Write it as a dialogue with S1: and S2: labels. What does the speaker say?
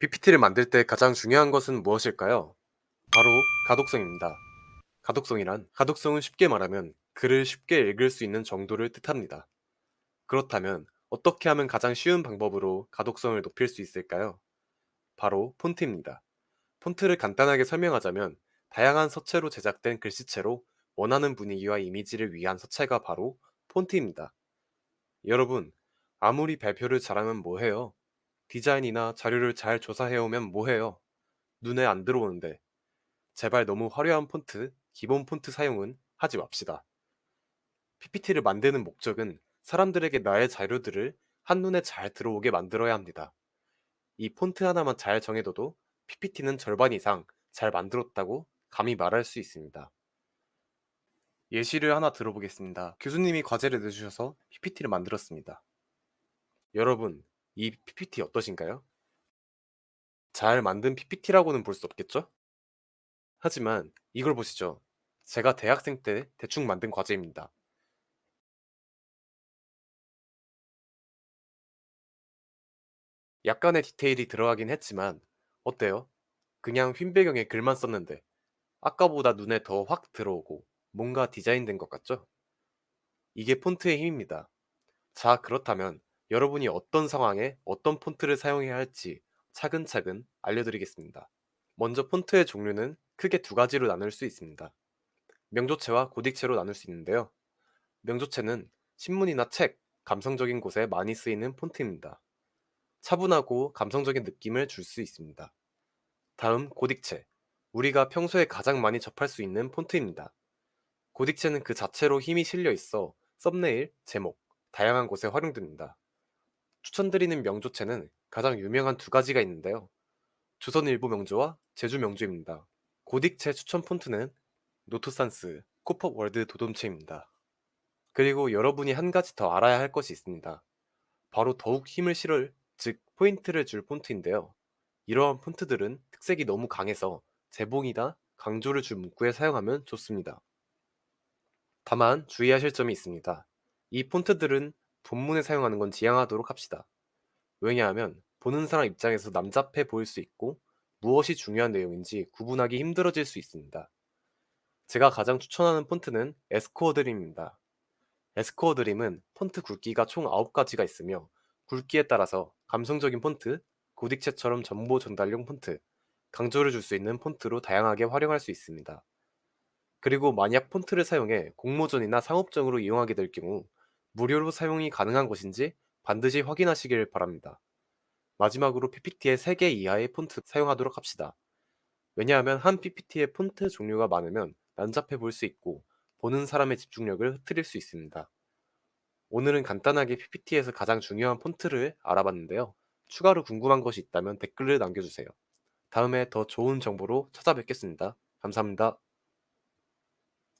S1: PPT를 만들 때 가장 중요한 것은 무엇일까요? 바로 가독성입니다. 가독성이란 가독성은 쉽게 말하면 글을 쉽게 읽을 수 있는 정도를 뜻합니다. 그렇다면 어떻게 하면 가장 쉬운 방법으로 가독성을 높일 수 있을까요? 바로 폰트입니다. 폰트를 간단하게 설명하자면 다양한 서체로 제작된 글씨체로 원하는 분위기와 이미지를 위한 서체가 바로 폰트입니다. 여러분, 아무리 발표를 잘하면 뭐해요? 디자인이나 자료를 잘 조사해오면 뭐해요? 눈에 안 들어오는데. 제발 너무 화려한 폰트, 기본 폰트 사용은 하지 맙시다. PPT를 만드는 목적은 사람들에게 나의 자료들을 한눈에 잘 들어오게 만들어야 합니다. 이 폰트 하나만 잘 정해둬도 PPT는 절반 이상 잘 만들었다고 감히 말할 수 있습니다. 예시를 하나 들어보겠습니다. 교수님이 과제를 내주셔서 PPT를 만들었습니다. 여러분, 이 PPT 어떠신가요? 잘 만든 PPT라고는 볼 수 없겠죠? 하지만 이걸 보시죠. 제가 대학생 때 대충 만든 과제입니다. 약간의 디테일이 들어가긴 했지만 어때요? 그냥 흰 배경에 글만 썼는데 아까보다 눈에 더 확 들어오고 뭔가 디자인된 것 같죠? 이게 폰트의 힘입니다. 자, 그렇다면 여러분이 어떤 상황에 어떤 폰트를 사용해야 할지 차근차근 알려드리겠습니다. 먼저 폰트의 종류는 크게 두 가지로 나눌 수 있습니다. 명조체와 고딕체로 나눌 수 있는데요. 명조체는 신문이나 책, 감성적인 곳에 많이 쓰이는 폰트입니다. 차분하고 감성적인 느낌을 줄 수 있습니다. 다음 고딕체. 우리가 평소에 가장 많이 접할 수 있는 폰트입니다. 고딕체는 그 자체로 힘이 실려 있어 썸네일, 제목, 다양한 곳에 활용됩니다. 추천드리는 명조체는 가장 유명한 두 가지가 있는데요. 조선일보 명조와 제주 명조입니다. 고딕체 추천 폰트는 노트산스, 코퍼 월드 도dom체입니다. 그리고 여러분이 한 가지 더 알아야 할 것이 있습니다. 바로 더욱 힘을 실을, 즉 포인트를 줄 폰트인데요. 이러한 폰트들은 특색이 너무 강해서 재봉이나 강조를 줄 문구에 사용하면 좋습니다. 다만 주의하실 점이 있습니다. 이 폰트들은 본문에 사용하는 건 지양하도록 합시다. 왜냐하면 보는 사람 입장에서 남잡해 보일 수 있고 무엇이 중요한 내용인지 구분하기 힘들어질 수 있습니다. 제가 가장 추천하는 폰트는 에스코어 드림입니다. 에스코어 드림은 폰트 굵기가 총 9가지가 있으며 굵기에 따라서 감성적인 폰트, 고딕체처럼 정보 전달용 폰트, 강조를 줄 수 있는 폰트로 다양하게 활용할 수 있습니다. 그리고 만약 폰트를 사용해 공모전이나 상업적으로 이용하게 될 경우 무료로 사용이 가능한 것인지 반드시 확인하시길 바랍니다. 마지막으로 PPT에 3개 이하의 폰트 사용하도록 합시다. 왜냐하면 한 PPT의 폰트 종류가 많으면 난잡해 보일 수 있고 보는 사람의 집중력을 흐트릴 수 있습니다. 오늘은 간단하게 PPT에서 가장 중요한 폰트를 알아봤는데요. 추가로 궁금한 것이 있다면 댓글을 남겨주세요. 다음에 더 좋은 정보로 찾아뵙겠습니다. 감사합니다.